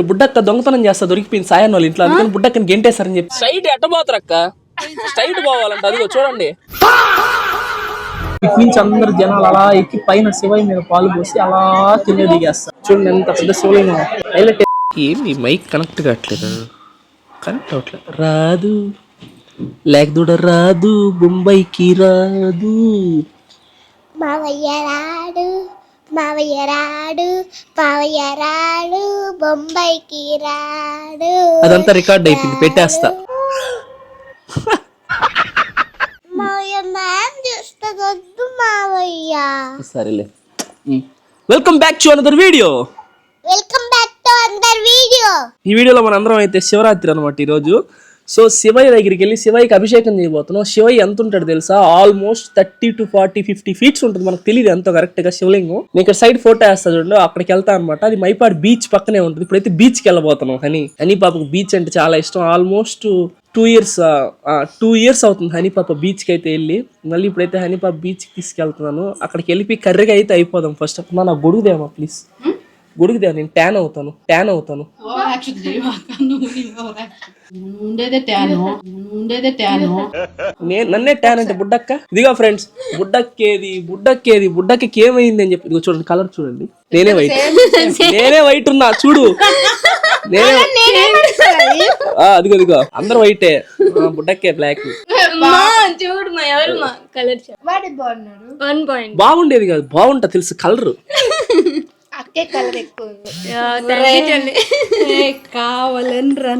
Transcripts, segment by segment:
బుడ్డక్క దొంగతనం చేస్తా దొరికిపోయింది సాయన్ వాళ్ళ ఇంట్లో. అందుకని బుడ్డక్కని గెంటేశారని చెప్పి. స్ట్రైట్ ఎట్టబోతారు అక్క స్ట్రైట్ పోవాలంట. అదిగో చూడండి. నుంచి అందరు జనాలు అలా ఎక్కి పైన శివయ్య మీద పాలు పోసి అలా కింద దిగేస్తారు. చూడండి ఎంత పెద్ద శివలింగం హైలైట్. ఏంది మైక్ కనెక్ట్ కావట్లేదు. కనెక్ట్ అవ్వట్లేదు. రాదు. లేకదూడ రాదు. బొంబాయికి రాదు. మావయ్య రాడు. మావయ్య రాడు మావయ్య రాడు బొంబాయికి రాడు. అదంతా రికార్డ్ అయిపోయింది పెట్టేస్తా. మావయ్య మ్యామ్ చూస్తగొద్దు మావయ్య. సరేలే. Welcome back to another video welcome back to another video ఈ వీడియోలో మన అందరం అయితే శివరాత్రి అనమాట ఈరోజు. సో శివయ్య దగ్గరికి వెళ్ళి శివయ్యకి అభిషేకం చేయబోతున్నాం. శివయ్య ఎంత ఉంటాడు తెలుసా? Almost thirty to forty fifty feets ఉంటుంది. మనకు తెలియదు ఎంతో కరెక్ట్గా శివలింగం. నేను ఇక్కడ సైడ్ ఫోటో వేస్తా చూడండి. అక్కడికి వెళ్తా అనమాట అది మైపాడు బీచ్ పక్కనే ఉంటుంది. ఇప్పుడైతే బీచ్కి వెళ్ళబోతున్నాం హనీ. హనీ పాపకు బీచ్ అంటే చాలా ఇష్టం. Almost two years two years అవుతుంది హనీపాప బీచ్కి అయితే వెళ్ళి. మళ్ళీ ఇప్పుడైతే హనీపాప బీచ్కి తీసుకెళ్తున్నాను. అక్కడికి వెళ్ళిపోయి కర్రీగా అయితే అయిపోదాం ఫస్ట్ ఆఫ్ నా గొడుగుదేమా ప్లీజ్ గొడుగుదేమా నేను ట్యాన్ అవుతాను ట్యాన్ అవుతాను. నేను నన్నే ట్యాన్ అంటే బుడ్డక్క? ఇదిగో ఫ్రెండ్స్ బుడ్డక్కేది బుడ్డక్కేది బుడ్డక్కకి ఏమైంది అని చెప్పి ఇదిగో చూడండి కలర్ చూడండి. నేనే వైట్ నేనే వైట్ ఉన్నా చూడు. నేనే ఆ, అదిగో అదిగో అందరు వైటే బుడ్డక్కే బ్లాక్ చూడు మా ఎవరు మా కలర్ బాగుండేది కాదు బాగుంటా తెలుసు కలర్ అక్కే కలర్ ఎక్కువ కావాలని రా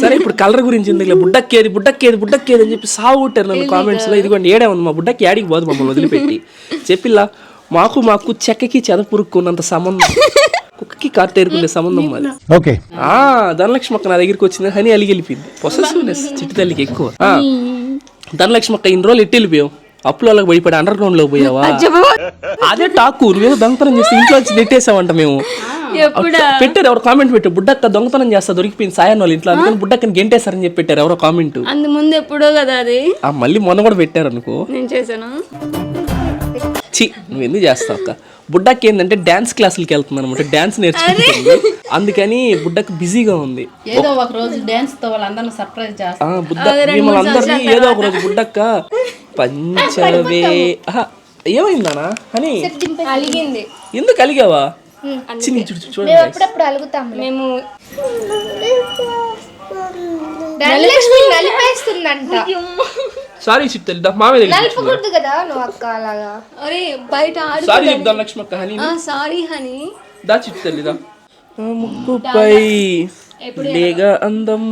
సరే ఇప్పుడు కలర్ గురించి ఎందుకులే బుడ్డక్కేది బుడ్డక్కేది బుడ్డక్కేది అని చెప్పి సాగు కొట్టారు నన్ను కామెంట్స్లో. ఇదిగోండి ఏడే ఉంది మా బుడ్డకి యాడికి పోదు మమ్మల్ని వదిలిపెట్టి. చెప్పిల్లా మాకు మాకు చెక్కకి చెదపురుక్కున్నంత సంబంధం. కుక్కకి కారు తేరుకునే సంబంధం మాది. ఓకే. ఆ ధనలక్ష్మి అక్క నా దగ్గరికి వచ్చింది హని అలిగి వెళ్ళిపోయింది. పొసెసివ్నెస్ చిట్టి తల్లికి ఎక్కువ. ఆ, ధనలక్ష్మి అక్క ఇన్ని రోజులు ఎట్టి వెళ్ళిపోయావు? అప్పులలో పడిపడి అండర్ గ్రౌండ్లో పోయావా అదే టాకు నువ్వేదో దొంగతనం చేస్తే ఇంట్లో వచ్చి నెట్టేసావంట మేము. పెట్టారు ఎవరు కామెంట్ పెట్టారు బుడ్డక్క దొంగతనం చేస్తా దొరికిపోయింది సాయన్ వాళ్ళ ఇంట్లో. అందుకని బుడ్డక్కని గెంటేశారని చెప్పి పెట్టారు ఎవరో కామెంట్ అందు ముందు ఎప్పుడో కదా అది? ఆ మళ్ళీ మొన్న కూడా పెట్టారు అనుకో. నేను చేశాను. చి నువ్వు ఎందుకు చేస్తావు అక్క? బుడ్డకి ఏంటంటే డాన్స్ క్లాసులకి వెళ్తుంది అనమాట డాన్స్ నేర్చుకుంటుంది. అందుకని బుడ్డకు బిజీగా ఉంది. ఏదో ఒక రోజు డాన్స్తో వాళ్ళందరిని సర్ప్రైజ్ చేస్తా. ఆ బుడ్డ మిమ్మల్ని అందరినీ ఏదో ఒక రోజు బుడ్డక్క పంచవే ఆహా, ఏమైందానా అని అలిగింది. ఎందుకు కలిగావా చిన్ని చూడు చూడు, చూడండి అప్పుడప్పుడు అలుగుతాం మేము సారీ చిట్టలి మామే నలుపుకూడదు కదా నువ్వు అక్క అలాగా? అరే బయట ఆడు సారీ చెప్దాం లక్ష్మి అక్క హనీ సారీ హనీ. దా చిట్టలిదా ముక్కుపై లేగా అందం.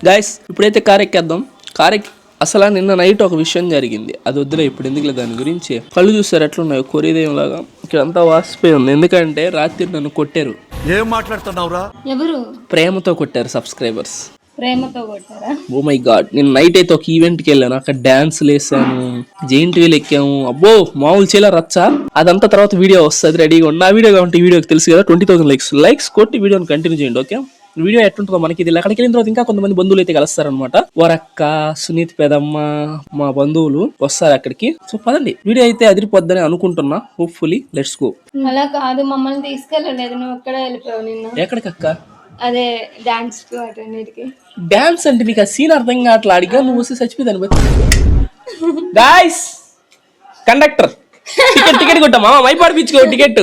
గాయస్ ఇప్పుడైతే కార్ ఎక్కేద్దాం కార్ ఎక్కి అసలు నిన్న నైట్ ఒక విషయం జరిగింది. అది వద్దులే ఇప్పుడు ఎందుకులే దాని గురించి. కళ్ళు చూసారు ఎట్లున్నాయో కొరిదేం లాగా. ఇక్కడంతా వాసిపోయి ఉంది. ఎందుకంటే రాత్రి నన్ను కొట్టారు. ఏం మాట్లాడుతున్నావురా? ఎవరు? ప్రేమతో కొట్టారు సబ్స్క్రైబర్స్ ప్రేమతో కొట్టారా? ఓ మై గాడ్ నేను నైట్ అయితే ఒక ఈవెంట్కి వెళ్ళాను. అక్కడ డాన్స్ వేసాను జైంట్ వీల్ ఎక్కాము. అబ్బో మామూలు చేలా రచ్చ. అదంతా తర్వాత వీడియో వస్తుంది. రెడీగా నా వీడియో కాబట్టి వీడియోకి తెలుసు కదా ట్వంటీ థౌసండ్ లైక్స్ లైక్స్ కొట్టి వీడియోని కంటిన్యూ చేయండి ఓకే వీడియో ఎట్లుంటుందో మనకి ఇది అక్కడికి వెళ్ళిన తర్వాత ఇంకా కొంతమంది బంధువులు అయితే కలుస్తారనమాట వరక్క సునీత్ పెదమ్మ మా బంధువులు వస్తారు అక్కడికి. సో పదండి వీడియో అయితే అదిరిపోద్దని అనుకుంటున్నా. హోప్ఫుల్లీ లెట్స్ గో అలా కాదు మమ్మల్ని తీసుకెళ్ళలేదు నువ్వు ఎక్కడ వెళ్ళిపోయావు నిన్న. ఎక్కడికక్క అదే డాన్స్ డాన్స్ అంటే నీకు ఆ సీన్ అర్థం కావట్లా? అడిగా నువ్వు వస్తే చచ్చిపోయి బట్టి. గాయస్ కండక్టర్ టికెట్ టికెట్ కొట్టమా మైపాడు బీచ్ కో టికెట్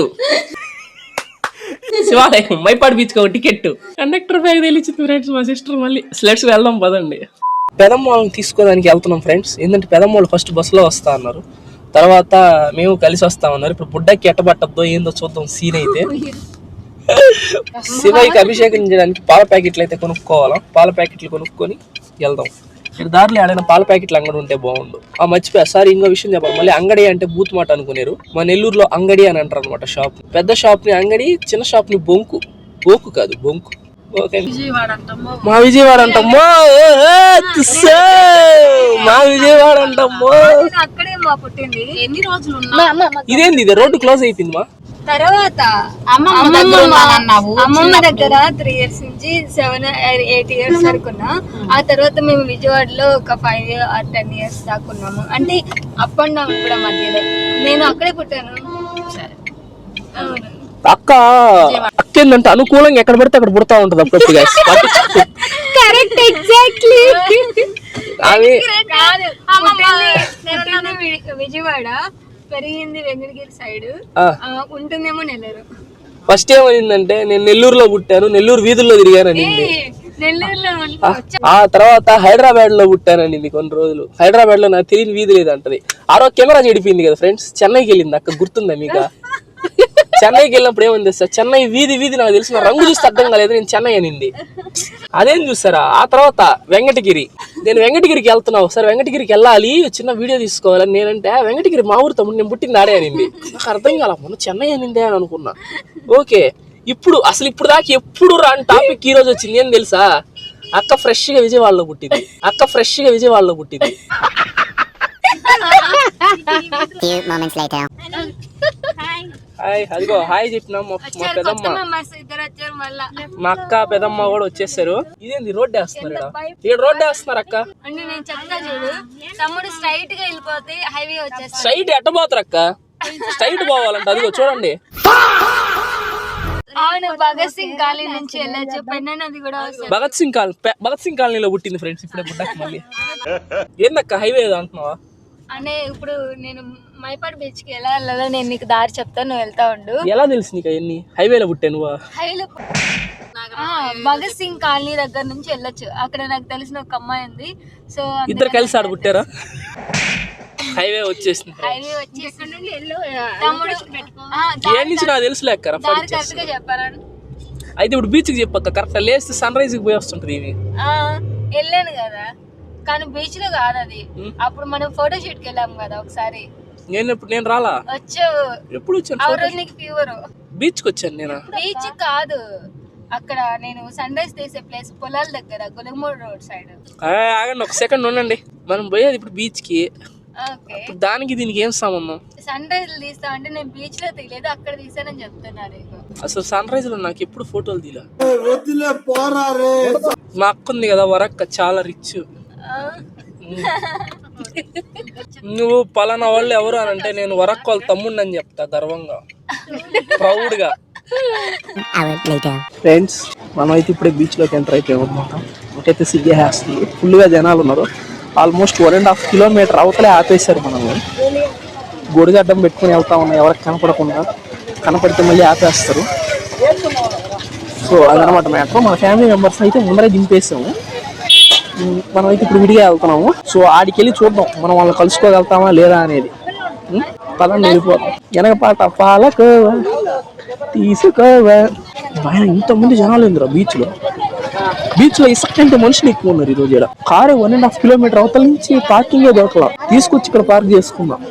శివాలయం మైపాడు బీచ్ కో టికెట్ కండక్టర్ బ్యాగ్ తెలిసింది ఫ్రెండ్స్ మా సిస్టర్ మళ్ళీ. స్లెట్స్ వెళ్దాం పదండి. పెదమ్మోళ్ళని తీసుకోవడానికి వెళ్తున్నాం ఫ్రెండ్స్. ఏంటంటే పెదమ్మోళ్ళు ఫస్ట్ బస్సులో వస్తా అన్నారు. తర్వాత మేము కలిసి వస్తామన్నారు ఇప్పుడు బుడ్డకి ఎట్టబట్టద్దో ఏందో చూద్దాం సీన్ అయితే. శివయ్యకి అభిషేకం చేయడానికి పాల ప్యాకెట్లు అయితే కొనుక్కోవాలా? పాల ప్యాకెట్లు కొనుక్కొని వెళ్దాం. ఇక్కడ దారిలో ఏడైనా పాల ప్యాకెట్లు అంగడి ఉంటే బాగుండు. ఆ మర్చిపోయా సార్ ఇంకో విషయం చెప్పాలి. మళ్ళీ అంగడి అంటే బూత్ మాట అనుకునేరు. మా నెల్లూరులో అంగడి అని అంటారు అనమాట షాప్. పెద్ద షాప్ని అంగడి చిన్న షాప్ని బొంకు. బోకు కాదు బొంకు. మా విజయవాడ అంటమ్మో. మా విజయవాడ అంటమ్మో. అక్కడే మా పుట్టింది. ఎన్ని రోజులు ఉన్నా? ఇదేంది ఇది రోడ్డు క్లోజ్ అయిపోయింది మా. తర్వాత అమ్మమ్మ అమ్మమ్మ దగ్గర త్రీ ఇయర్స్ నుంచి సెవెన్ ఎయిట్ ఇయర్స్ వరకు ఉన్నా ఆ తర్వాత మేము విజయవాడలో ఒక ఫైవ్ ఆర్ టెన్ ఇయర్స్ దాకా ఉన్నాము. అంటే అప్ అండ్ డౌన్ కూడా మధ్యలో. నేను అక్కడే పుట్టాను. అక్క లక్ ఏంటంటే అనుకూలంగా ఎక్కడ పడితే అక్కడ పుడతా ఉంటది అప్పుడప్పుడు. కరెక్ట్ ఎగ్జాక్ట్లీ ఆమె కాదు పుట్టింది- పుట్టింది వి- విజయవాడ. పెరిగింది వెంకటగిరి సైడ్. ఉంటుందేమో నెల్లూరు. ఫస్ట్ ఏమైందంటే నేను నెల్లూరులో పుట్టాను నెల్లూరు వీధుల్లో తిరిగానండి ఆ తర్వాత హైదరాబాద్లో పుట్టానండి కొన్ని రోజులు. హైదరాబాద్లో నాకు తెలియని వీధి లేదు అంటది ఆ రోజు కెమెరా చెడిపోయింది కదా ఫ్రెండ్స్ చెన్నైకి వెళ్ళింది అక్క గుర్తుందా మీకు? చెన్నైకి వెళ్ళినప్పుడు ఏముంది సార్? చెన్నై వీధి వీధి నాకు తెలిసిన రంగు చూస్తే అర్థం కాలేదు నేను చెన్నై అనింది. అదేం చూసారా ఆ తర్వాత వెంకటగిరి. నేను వెంకటగిరికి వెళ్తున్నావు. సార్ వెంకటగిరికి వెళ్ళాలి చిన్న వీడియో తీసుకోవాలని నేనంటే "ఆ, వెంకటగిరి మా ఊరు తమ్ముడు నేను పుట్టిన నాడే అనింది. నాకు అర్థం కాల మొన్న చెన్నై అనిందే అని అనుకున్నా. ఓకే ఇప్పుడు అసలు ఇప్పుడు దాకా ఎప్పుడు రాని టాపిక్ ఈ రోజు వచ్చింది ఏం తెలుసా? అక్క ఫ్రెష్గా విజయవాడలో పుట్టింది. అక్క ఫ్రెష్గా విజయవాడలో పుట్టింది. Few moments later. హాయ్ అదిగో హాయ్ చెప్పినా. మా మా పెదమ్మ అక్క పెదమ్మ కూడా వచ్చేసారు. ఇదేంది రోడ్డు వేస్తున్నారు ఇక్కడ రోడ్డు వేస్తున్నారు అక్క? నేను చెప్తా చూడు తమ్ముడు స్ట్రైట్గా వెళ్ళిపోతే హైవే వచ్చేస్తా స్ట్రైట్ ఎట్టబోతారు అక్క? స్ట్రైట్ పోవాలంట. అదిగో చూడండి. అవును భగత్ సింగ్ కాలనీ నుంచి వెళ్ళొచ్చు. పెన్న నది కూడా వస్తుంది. భగత్ సింగ్ కాలనీ భగత్ సింగ్ కాలనీలో పుట్టింది ఫ్రెండ్స్ ఇప్పుడే పుట్టాక మళ్ళీ. ఏందక్క హైవే అంటున్నావా? అనే ఇప్పుడు నేను మైపాడు బీచ్కి ఎలా వెళ్ళాలో నేను నీకు దారి చెప్తాను నువ్వు వెళ్తా ఉండు. ఎలా తెలుసు నీకు అవన్నీ? హైవేలో పుట్టాను నువ్వా హైవేలో ఆ, భగత్ సింగ్ కాలనీ దగ్గర నుంచి వెళ్ళొచ్చు. అక్కడ నాకు తెలిసిన ఒక అమ్మాయి ఉంది. సో ఇద్దరు కలిసి ఆడ పుట్టారా? హైవే వచ్చేసింది. హైవే వచ్చేసి తమ్ముడు ఆ, ఏ నుంచి నాకు తెలుసు లేక దారి కరెక్ట్గా చెప్పారా? అయితే ఇప్పుడు బీచ్కి చెప్పక్క కరెక్ట్ లేస్తే సన్ రైజ్కి పోయి వస్తుంటది ఇవి ఆ, వెళ్ళాను కదా. కానీ బీచ్లో కాదు అది. అప్పుడు మనం ఫోటో షూట్కి వెళ్ళాం కదా ఒకసారి. నేను ఇప్పుడు నేను రాలా? వచ్చావు ఎప్పుడు వచ్చాను? ఫీవర్ బీచ్కి వచ్చాను నేను? బీచ్ కాదు. అక్కడ నేను సన్ రైజ్ తీసే ప్లేస్ పొలాల దగ్గర గులమూడు రోడ్ సైడ్. ఆ, ఆగండి ఒక సెకండ్ ఉండండి. మనం పోయేది ఇప్పుడు ఓకే. ఇప్పుడు దానికి దీనికి ఏం సంబంధం? సన్ రైజ్ తీస్తా అంటే నేను బీచ్లో తీయలేదు అక్కడ తీసానని చెప్తున్నా అసలు సన్ రైజ్లో నాకు ఎప్పుడు ఫోటోలు తీలా? మా అక్క ఉంది కదా వరక్క చాలా రిచ్ నువ్వు పలానా వాళ్ళు ఎవరు అని అంటే నేను వరకు వాళ్ళ తమ్ముడిని అని చెప్తా గర్వంగా. ప్రౌడ్గా ఫ్రెండ్స్ మనం అయితే ఇప్పుడే బీచ్లోకి ఎంటర్ అయిపోయాం అనమాట ఒకైతే సిగ్గే వేస్తుంది ఫుల్గా జనాలు ఉన్నారు. Almost one and half kilometre అవతలే ఆపేశారు మనము గొడుగడ్డం పెట్టుకుని వెళ్తా ఉన్నాం ఎవరికి కనపడకుండా. కనపడితే మళ్ళీ ఆపేస్తారు. సో అదనమాట మ్యాటర్ మన ఫ్యామిలీ మెంబర్స్ అయితే ముందరే దింపేసాము మనం అయితే ఇప్పుడు విడిగా వెళ్తున్నాము. సో ఆడికి వెళ్ళి చూద్దాం. మనం వాళ్ళని కలుసుకోగలుగుతామా లేదా అనేది. ఉమ్, పదండి వెళ్ళిపోతాం వెనక పాట పాలకోవా తీసుకోవా. ఆయన ఇంతమంది జనాలు ఉందిరా బీచ్లో బీచ్లో ఇసుక కంటే మనుషులు ఎక్కువ ఉన్నారు ఈ రోజు car one and half kilometre అవతల నుంచి పార్కింగ్ దొరకలా. తీసుకొచ్చి ఇక్కడ పార్క్ చేసుకుందాం.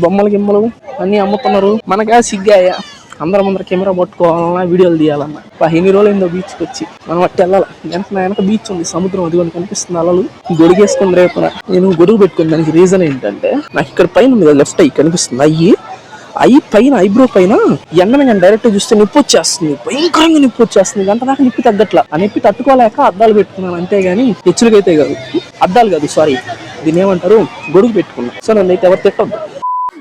బొమ్మలు గిమ్మలు అన్ని అమ్ముతున్నారు. మనకా సిగ్గాయ? అందరం అందరం కెమెరా పట్టుకోవాలన్నా వీడియోలు తీయాలన్నా. ఎన్ని రోజులు అయిందో బీచ్కి వచ్చి. మనం అట్టి వెళ్ళాలి? వెనక నా వెనక బీచ్ ఉంది సముద్రం అది కొన్ని కనిపిస్తుంది అలలు. గొడుగేసుకుని రేపున. నేను గొడుగు పెట్టుకుని దానికి రీజన్ ఏంటంటే నాకు ఇక్కడ పైన ఉంది లెఫ్ట్ అయ్యి కనిపిస్తుంది. అయ్యి అయ్యి పైన ఐబ్రో పైన ఎండని నేను డైరెక్ట్ చూస్తే నిప్పు వచ్చేస్తుంది. భయంకరంగా నిప్పు వచ్చేస్తుంది. గంట నాకు నిప్పి తగ్గట్లా. ఆ నిప్పి తట్టుకోలేక అద్దాలు పెట్టుకున్నాను అంతేగాని హెచ్చులకైతే కాదు. అద్దాలు కాదు సారీ దీన్ని ఏమంటారు? గొడుగు పెట్టుకున్నాను సో నన్ను అయితే ఎవరు తిట్టద్దు.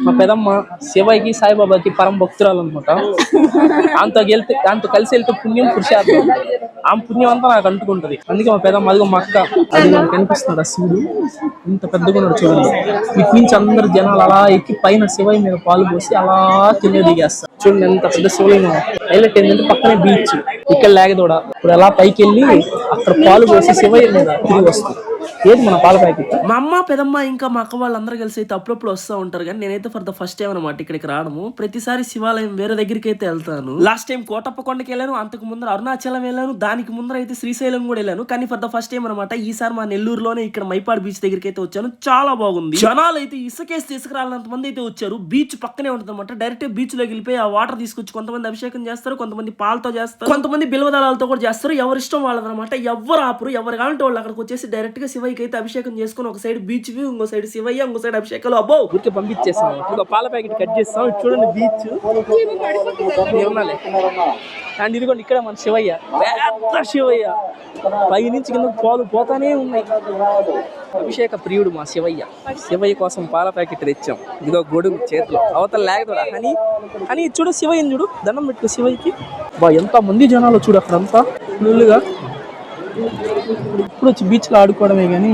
మా పెదమ్మ శివకి సాయిబాబాకి పరమ భక్తురాలు అనమాట ఆమెతో వెళ్తే ఆమెతో కలిసి వెళ్తే పుణ్యం పురుషార్థం. ఆమె పుణ్యం అంతా నాకు అంటుకుంటది. అందుకే మా పెదమ్మ అదిగో మా అక్క అది నాకు కనిపిస్తుంది ఆ శివుడు ఇంత పెద్దగా ఉన్నాడు చూడండి. ఇటు నుంచి అందరు జనాలు అలా ఎక్కి పైన శివయ్య మీద పాలు పోసి అలా కింద దిగేస్తారు. చూడండి ఎంత పెద్ద శివలింగం హైలైట్ ఏంటంటే పక్కనే బీచ్ ఇక్కడ లేగదోడ. ఇప్పుడు అలా పైకి వెళ్ళి అక్కడ పాలు పోసి శివయ్య మీద తిరిగి వస్తుంది ఏది మన పాల ప్యాకెట్ మా అమ్మ పెదమ్మ ఇంకా మా అక్క వాళ్ళందరూ కలిసి అయితే అప్పుడప్పుడు వస్తూ ఉంటారు కానీ నేనైతే ఫర్ ద ఫస్ట్ టైం అనమాట ఇక్కడికి రావడము ప్రతిసారి శివాలయం వేరే దగ్గరికి అయితే వెళ్తాను. లాస్ట్ టైం కోటప్ప కొండకి వెళ్ళాను అంతకు ముందర అరుణాచలం వెళ్ళాను దానికి ముందర అయితే శ్రీశైలం కూడా వెళ్ళాను. కానీ ఫర్ ద ఫస్ట్ టైం అనమాట ఈసారి మా నెల్లూరులోనే ఇక్కడ మైపాడు బీచ్ దగ్గరికి అయితే వచ్చాను. చాలా బాగుంది. జనాలు అయితే ఇసుకేసి తీసుకురాలంత మంది అయితే వచ్చారు. బీచ్ పక్కనే ఉంటుంది అనమాట డైరెక్ట్ బీచ్లోకి వెళ్ళిపోయి ఆ వాటర్ తీసుకొచ్చి కొంతమంది అభిషేకం చేస్తారు కొంతమంది పాలతో చేస్తారు కొంతమంది బిల్వదళాలతో కూడా చేస్తారు. ఎవరి ఇష్టం వాళ్ళదనమాట ఎవరు ఆపరు. ఎవరు కావాలంటే వాళ్ళు అక్కడికి వచ్చేసి డైరెక్ట్గా శివయ్యకి అయితే అభిషేకం చేసుకుని ఒక సైడ్ బీచ్ వ్యూ ఇంకో సైడ్ శివయ్య ఇంకో సైడ్ అభిషేకాలు. అబ్బో! ఊరికే పంపించేస్తాం ఇంకో పాల ప్యాకెట్ కట్ చేస్తాం. చూడండి బీచ్ అండ్ ఇదిగోండి ఇక్కడ మన శివయ్య. పెద్ద శివయ్య. పై నుంచి కింద పాలు పోతానే ఉన్నాయి. అభిషేక ప్రియుడు మా శివయ్య. శివయ్య కోసం పాల ప్యాకెట్ తెచ్చాం. ఇదిగో గొడుగు చేతిలో. అవతల లేకదోడా అని అని చూడు శివయ్యని చూడు. దండం పెట్టుకో శివయ్యకి. బా ఎంత మంది జనాలు చూడు అక్కడంతా. ఫుల్గా ఇప్పుడు వచ్చి బీచ్లో ఆడుకోవడమే కానీ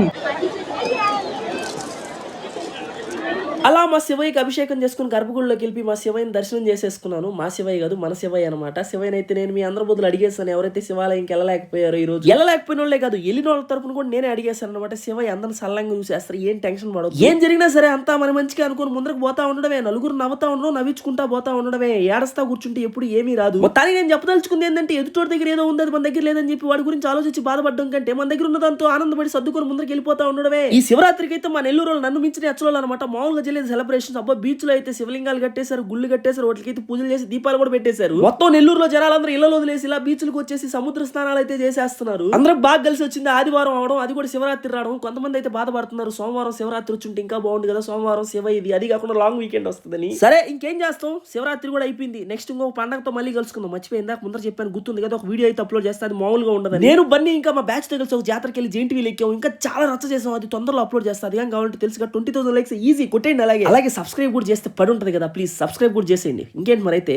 అలా మా శివయ్యకి అభిషేకం చేసుకుని గర్భగుడిలోకి వెళ్ళి మా శివయ్యని దర్శనం చేసేసుకున్నాను. మా శివయ్య కాదు మన శివయ్య అనమాట శివయ్యని అయితే నేను మీ అందరి బదులు అడిగేసాను ఎవరైతే శివాలయంకి వెళ్ళలేకపోయారో ఈ రోజు. వెళ్ళలేకపోయిన వాళ్ళే కాదు వెళ్ళిన వాళ్ళ తరపున కూడా నేనే అడిగేశాను అనమాట శివయ్య అందరిని సల్లంగా చూసేస్తారు ఏం టెన్షన్ పడదు ఏం జరిగినా సరే అంతా మన మంచిగా అనుకుని ముందరకు పోతా ఉండడమే. నలుగురు నవ్వుతా ఉండడం నవ్వించుకుంటా పోతా ఉండడమే. ఏడస్తా కూర్చుంటే ఎప్పుడు ఏమీ రాదు. మొత్తానికి నేను చెప్పదలుచుకుంది ఏంటంటే ఎదుటోడి దగ్గర ఏదో ఉంది అది మన దగ్గర లేదని చెప్పి వాడి గురించి ఆలోచించి బాధపడడం కంటే మన దగ్గర ఉన్న దాంతో ఆనందపడి సర్దుకొని ముందరికి వెళ్ళిపోతా ఉండడమే. ఈ శివరాత్రికి అయితే మా నెల్లూరు నన్ను మించిన అచ్చలు అనమాట మామూలుగా లేదు సెలబ్రేషన్స్ అబ్బా బీచ్లో అయితే శివలింగాలు కట్టేశారు గుళ్ళు కట్టేశారు వాటికి పూజలు చేసి దీపాలు కూడా పెట్టేశారు. మొత్తం నెల్లూరులో జనాలందరూ ఇళ్ళలో వదిలేసి ఇలా బీచ్లకు వచ్చేసి సముద్ర స్నానాలు అయితే చేసేస్తున్నారు. అందరూ బాగా కలిసి వచ్చింది ఆదివారం అవడం అది కూడా శివరాత్రి రావడం. కొంతమంది అయితే బాధపడుతున్నారు సోమవారం శివరాత్రి వచ్చి ఇంకా బాగుంది కదా సోమవారం శివ ఇది అది కాకుండా లాంగ్ వీకెండ్ వస్తుందని. సరే ఇంకేం చేస్తాం? శివరాత్రి కూడా అయిపోయింది. నెక్స్ట్ ఇంకో పండగతో మళ్ళీ కలుసుకుందాం. మర్చిపోయిందా ముందర చెప్పాను గుర్తుంది కదా ఒక వీడియో అయితే అప్లోడ్ చేస్తే అది మామూలుగా ఉండదు నేను బన్నీ ఇంకా మా బ్యాచ్తో కలిసి ఒక జాతరకి వెళ్ళి జెయింట్ ఎక్కాం ఇంకా చాలా రచ్చ చేసాం అది తొందరలో అప్లోడ్ చేస్తాం. అది ఏం కావాలంటే తెలుసుగా ట్వంటీ థౌసండ్ లైక్స్ ఈజీ కొట్టేయండి అలాగే. అలాగే సబ్స్క్రైబ్ కూడా చేస్తే పడి ఉంటుంది కదా ప్లీజ్ సబ్స్క్రైబ్ కూడా చేసేయండి. ఇంకేంటి మరి అయితే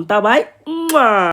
ఉంటా బాయ్.